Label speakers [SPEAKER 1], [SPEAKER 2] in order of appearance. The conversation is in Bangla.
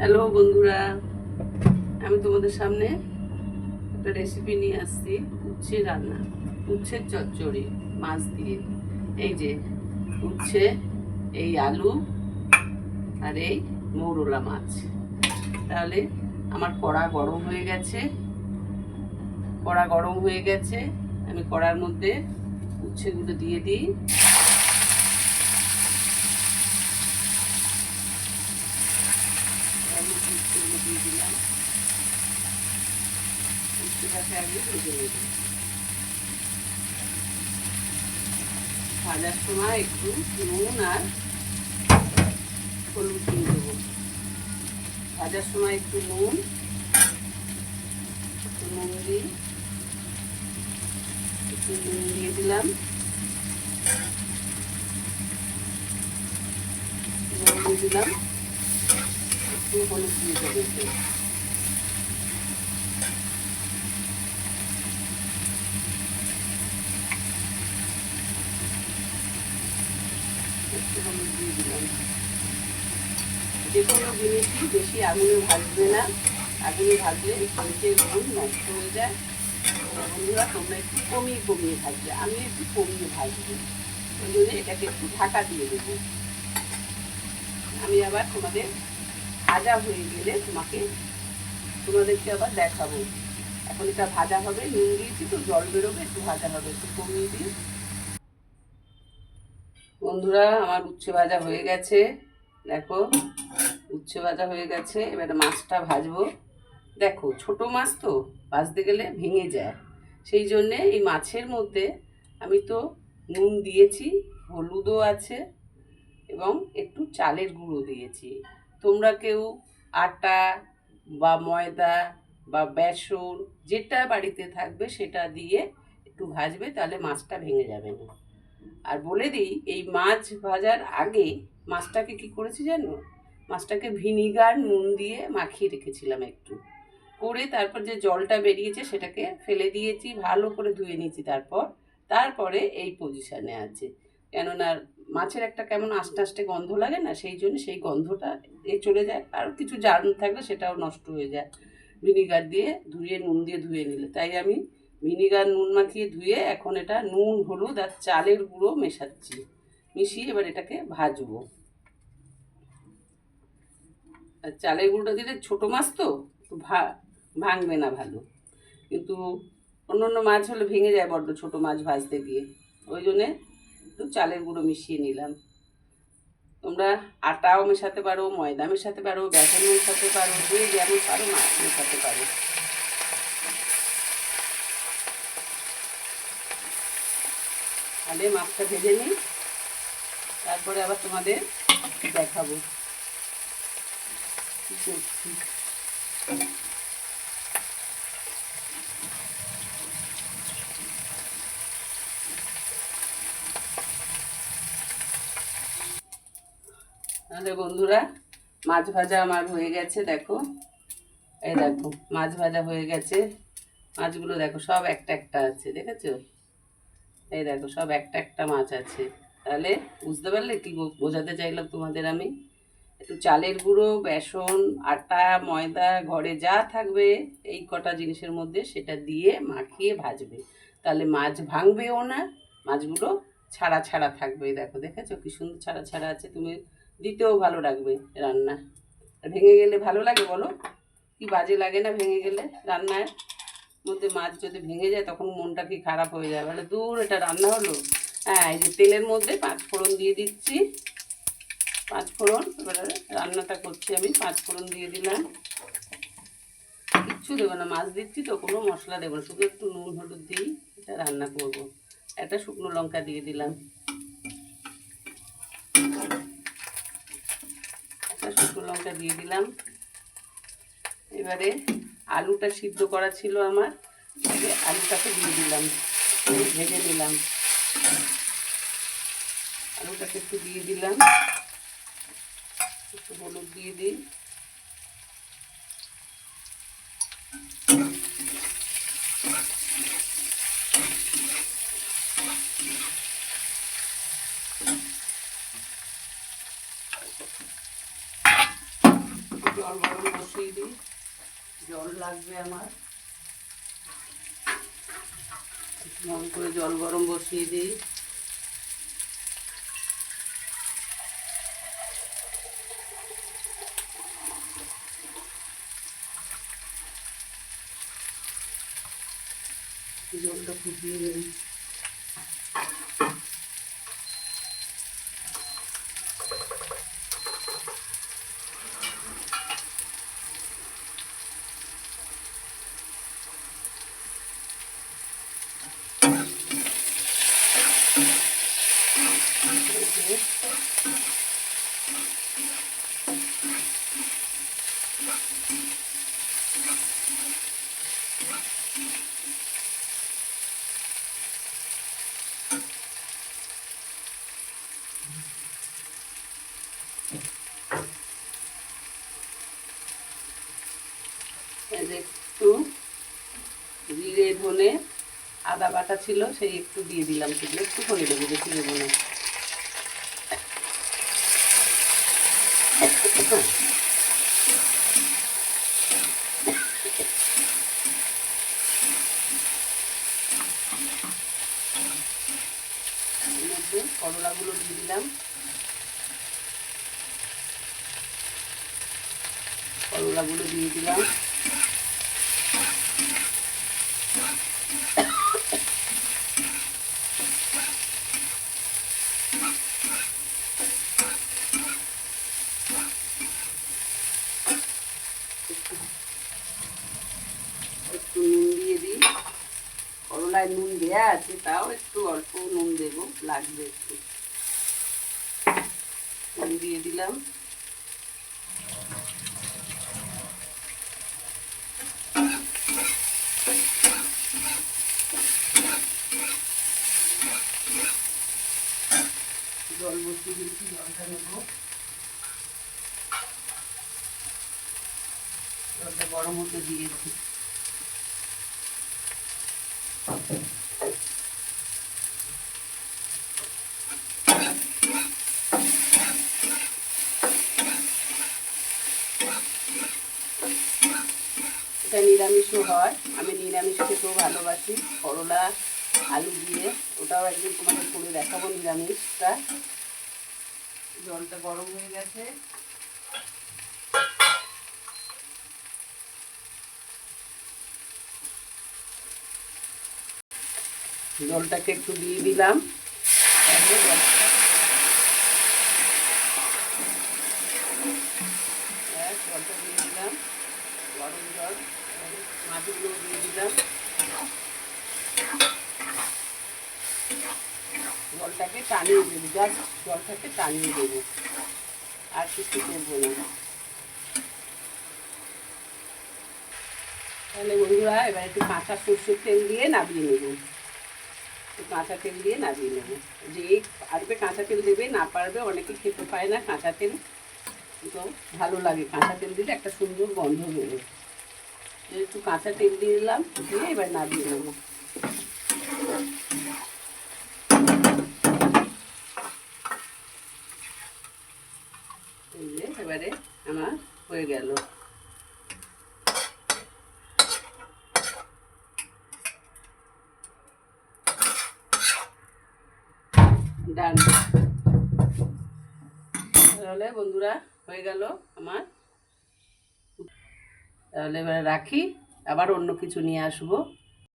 [SPEAKER 1] হ্যালো বন্ধুরা। আমি তোমাদের সামনে একটা রেসিপি নিয়ে আসছি, উচ্ছে রান্না, উচ্ছের চচ্চড়ি, মাছ দিয়ে। এই যে, উচ্ছে, এই আলু আর এই মৌরলা মাছ। তাহলে আমার কড়া গরম হয়ে গেছে। কড়া গরম হয়ে গেছে। আমি কড়ার মধ্যে উচ্ছেগুলো দিয়ে দিই আমি উচ্ছেগুলো দিয়ে দিলাম উচ্ছেটাকে আগে ভেজে নেব ভাজার সময় একটু নুন আর হলুদ দিয়ে দেবো। ভাজার সময় একটু নুন একটু নুন দিই একটু দিয়ে দিলাম। নুন দিয়ে দিলাম, একটু হলুদ দিয়ে দেবো। যে কোনো জিনিসই বেশি আগুনে ভাজবে না আগুনে ভাজলে নিচের গুণ নষ্ট হয়ে যায় বন্ধুরা তোমরা একটু কমিয়ে কমিয়ে ভাজবে আমি একটু কমিয়ে ভাজবো ওই জন্য এটাকে একটু ঢাকা দিয়ে দেবো আমি আবার তোমাদের ভাজা হয়ে গেলে তোমাকে তোমাদেরকে আবার দেখাবো। এখন এটা ভাজা হবে, নুন দিয়েছি, তো জল বেরোবে, একটু ভাজা হবে, একটু কমিয়ে দিই। বন্ধুরা, আমার উচ্ছে ভাজা হয়ে গেছে। দেখো, উচ্ছে ভাজা হয়ে গেছে। এবার মাছটা ভাজবো। দেখো, ছোট মাছ তো, ভাজতে গেলে ভেঙে যায়। সেই জন্যে এই মাছের মধ্যে আমি তো নুন দিয়েছি, হলুদও আছে এবং একটু চালের গুঁড়ো দিয়েছি। তোমরা কেউ আটা বা ময়দা বা বেসন, যেটা বাড়িতে থাকবে সেটা দিয়ে একটু ভাজবে, তাহলে মাছটা ভেঙে যাবে না। আর বলে দিই, এই মাছ ভাজার আগে মাছটাকে কি করেছি জানো? মাছটাকে ভিনিগার, নুন দিয়ে মাখিয়ে রেখেছিলাম একটু। করে তারপর যে জলটা বেরিয়েছে সেটাকে ফেলে দিয়েছি, ভালো করে ধুয়ে নিয়েছি তারপর। তারপরে এই পজিশানে আছে। কেননা মাছের একটা কেমন আস্তে আস্তে গন্ধ লাগে না, সেই জন্য সেই গন্ধটা এ চলে যায়। আর কিছু জার্ম থাকলে সেটাও নষ্ট হয়ে যায়। ভিনিগার দিয়ে ধুয়ে, নুন দিয়ে ধুয়ে নিলে। তাই আমি ভিনিগার নুন মাখিয়ে ধুয়ে এখন এটা নুন, হলুদ আর চালের গুঁড়ো মেশাচ্ছি। মিশিয়ে এবার এটাকে ভাজবো। আর চালের গুঁড়োটা দিলে ছোটো মাছ তো ভা, ভাঙবে না ভালো। কিন্তু অন্য অন্য মাছ হলে ভেঙে যায় বড্ড ছোটো মাছ ভাজতে গিয়ে। ওই জন্যে একটু চালের গুঁড়ো মিশিয়ে নিলাম। তোমরা আটাও মেশাতে পারো, ময়দা মেশাতে পারো, বেসন মেশাতে পারো যে যেমন পারো, মাছ মেশাতে পারো। আগে মাছটা ভেজে নিই। তারপরে আবার তোমাদের দেখাবো। তাহলে বন্ধুরা, মাছ ভাজা আমার হয়ে গেছে, দেখো। এই দেখো, মাছ ভাজা হয়ে গেছে। মাছগুলো দেখো, সব একটা একটা আছে, দেখেছ? এই দেখো, সব একটা একটা মাছ আছে। তাহলে বুঝতে পারলে কি বোঝাতে চাইলাম তোমাদের আমি? একটু চালের গুঁড়ো, বেসন, আটা, ময়দা, ঘরে যা থাকবে, এই কটা জিনিসের মধ্যে সেটা দিয়ে মাখিয়ে ভাজবে। তাহলে মাছ ভাঙবেও না, মাছগুলো ছাড়া ছাড়া থাকবে। দেখো, দেখেছ? কি সুন্দর ছাড়া ছাড়া আছে। তুমি দিতেও ভালো লাগবে রান্না। ভেঙে গেলে ভালো লাগে বলো? কি বাজে লাগে না ভেঙে গেলে রান্নায়? মধ্যে মাছ যদি ভেঙে যায়, তখন মনটা কি খারাপ হয়ে যায়? বলে, দূর, এটা রান্না হলো? হ্যাঁ এই যে তেলের মধ্যে পাঁচ ফোড়ন দিয়ে দিচ্ছি। পাঁচ ফোড়ন, এবারে রান্নাটা করছি আমি, পাঁচ ফোড়ন দিয়ে দিলাম। কিচ্ছু দেবো না, মাছ দিচ্ছি তো, কোনো মশলা দেবো না, শুধু একটু নুন, হলুদ দিই, এটা রান্না করব। একটা শুকনো লঙ্কা দিয়ে দিলাম। একটা শুকনো লঙ্কা দিয়ে দিলাম। এবারে আলুটা সিদ্ধ করা ছিল আমার। আলুটাকে দিয়ে দিলাম, ভেজে নিলাম। আলুটাকে একটু দিয়ে দিলাম। একটু হলুদ দিয়ে দিই। জল গরম বসিয়ে দিই। জল লাগবে আমার। মন করে জল গরম বসিয়ে দিই। জলটা ফুটিয়ে নিই এই যে একটু জিরে ধনে আদা বাটা ছিল, সেই একটু দিয়ে দিলাম। সেগুলো একটু করে দেবো, বেশি দেবো দিলাম। করলাগুলো দিয়ে দিলাম। একটু নুন দিয়ে দিই। করলায় নুন দেওয়া আছে, তাও একটু অল্প নুন দেবো, লাগবে একটু। দিয়ে দিলাম। জল বসিয়ে দিয়েছি জলটা নেব। জলটা গরম হতে দিয়েছি এটা নিরামিষও হয়। আমি নিরামিষ খেতেও ভালোবাসি। করলা, আলু দিয়ে। ওটাও একদিন তোমাদের করে দেখাবো নিরামিষটা। জলটা গরম হয়ে গেছে। জলটাকে একটু দিয়ে দিলাম। জলটা দিয়ে দিলাম। গরম জল। দিয়ে দিলাম। জলটাকে টানিয়ে জলটাকে টানিয়ে আর কিছু না। তাহলে বন্ধুরা, এবার একটু কাঁচা সর্ষের তেল দিয়ে নামিয়ে নেব। কাঁচা তেল দিয়ে নামিয়ে নেব। যে পারবে কাঁচা তেল দেবে, না পারবে অনেকে খেতে পায় না কাঁচা তেল। তো ভালো লাগে কাঁচা তেল দিলে একটা সুন্দর গন্ধ বেরোয়। একটু কাঁচা তেল দিয়ে দিলাম, দিয়ে এবার নামিয়ে নেব। এবারে আমার হয়ে গেল। ডান তাহলে বন্ধুরা, হয়ে গেল আমার তাহলে এবার রাখি আবার অন্য কিছু নিয়ে আসব।